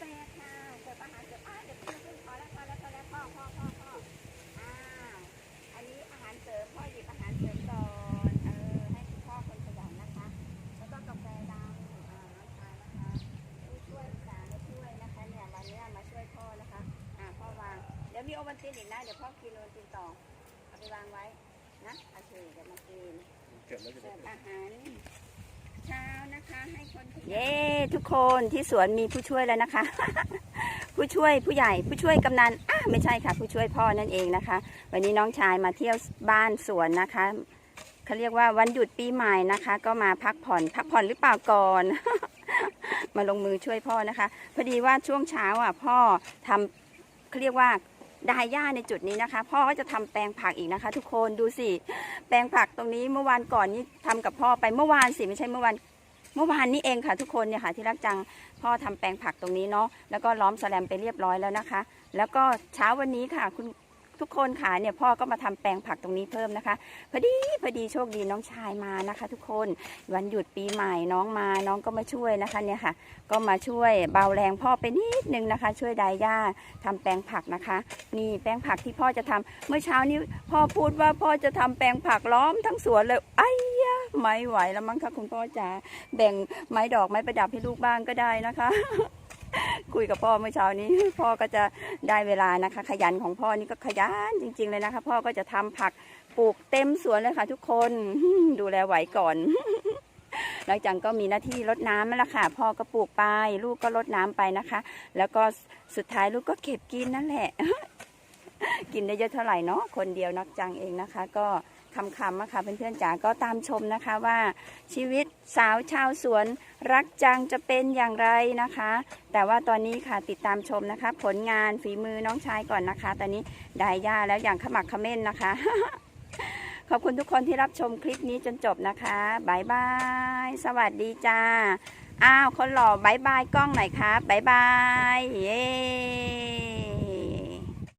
ปดค่ะเสิร์ฟอาหารเสิร์ฟอาหารเดี๋ยวพ่อพอแล้วพอแล้วพอแล้วพ่อพ่อพ่อพ่ออ่าอันนี้อาหารเสริมพ่อหยิบอาหารเสริมก่อนเออให้คุณพ่อคนขยันนะคะ แล้วก็กาแฟดำอ่าน้ำตาลนะคะผู้ช่วยสาวช่วยนะคะเนี่ยวันนี้มาช่วยพ่อนะคะอ่าพ่อวางเดี๋ยวมีโอวันตินอีกนะเดี๋ยวพ่อกินโอวันตินต่อเอาไปวางไว้นะโอเคเดี๋ยวมากินเสร็จอาหาร เย้ทุกคนที่สวนมีผู้ช่วยแล้วนะคะ ผู้ช่วยผู้ใหญ่ผู้ช่วยกำนันอะไม่ใช่ค่ะ ผู้ช่วยพ่อนั่นเองนะคะ วันนี้น้องชายมาเที่ยวบ้านสวนนะคะเขาเรียกว่าวันหยุดปีใหม่นะคะ ก็มาพักผ่อนพักผ่อนหรือเปล่าก่อน มาลงมือช่วยพ่อนะคะ พอดีว่าช่วงเช้าอะพ่อทำเขาเรียกว่าดายหญ้าในจุดนี้นะคะ พ่อก็จะทำแปลงผักอีกนะคะ ทุกคนดูสิ แปลงผักตรงนี้เมื่อวานก่อนนี้ทำกับพ่อไปเมื่อวานสิไม่ใช่เมื่อวาน เมื่อวานนี้เองค่ะทุกคนเนี่ยค่ะที่รักจังพ่อทำแปลงผักตรงนี้เนาะแล้วก็ล้อมแสแลมไปเรียบร้อยแล้วนะคะ แล้วก็เช้าวันนี้ค่ะคุณทุกคนค่ะเนี่ยพ่อก็มาทำแปลงผักตรงนี้เพิ่มนะคะพอดีพอดีโชคดีน้องชายมานะคะ ทุกคนวันหยุดปีใหม่น้องมาน้องก็มาช่วยนะคะเนี่ยค่ะ ก็มาช่วยเบาแรงพ่อไปนิดนึงนะคะ ช่วยดายหญ้าทำแปลงผักนะคะ นี่แปลงผักที่พ่อจะทำเมื่อเช้านี้พ่อพูดว่าพ่อจะทำแปลงผักล้อมทั้งสวนเลยไอ้ย ไม่ไหวแล้วมั้งคะคุณพ่อจ๋าแบ่งไม้ดอกไม้ประดับให้ลูกบ้างก็ได้นะคะ คุยกับพ่อเมื่อเช้านี้ พ่อก็จะได้เวลานะคะ ขยันของพ่อนี่ก็ขยันจริง ๆเลยนะคะ พ่อก็จะทำผักปลูกเต็มสวนเลยค่ะ ทุกคนดูแลไหวก่อนหลังจากก็มีหน้าที่รดน้ำนั่นแหละค่ะ พ่อก็ปลูกไป ลูกก็รดน้ำไปนะคะ แล้วก็สุดท้ายลูกก็เก็บกินนั่นแหละ กินได้เยอะเท่าไหร่เนาะคนเดียวนักจังเองนะคะ ก็คำๆอะค่ะเพื่อนๆจ๋าก็ตามชมนะคะว่าชีวิตสาวชาวสวนรักจังจะเป็นอย่างไรนะคะ แต่ว่าตอนนี้ค่ะติดตามชมนะคะ ผลงานฝีมือน้องชายก่อนนะคะ ตอนนี้ได้ย่าแล้วอย่างขมักขม้นนะคะ ขอบคุณทุกคนที่รับชมคลิปนี้จนจบนะคะบายบายสวัสดีจ้าอ้าวคนหล่อบายบายกล้องหน่อยครับบายบายเย้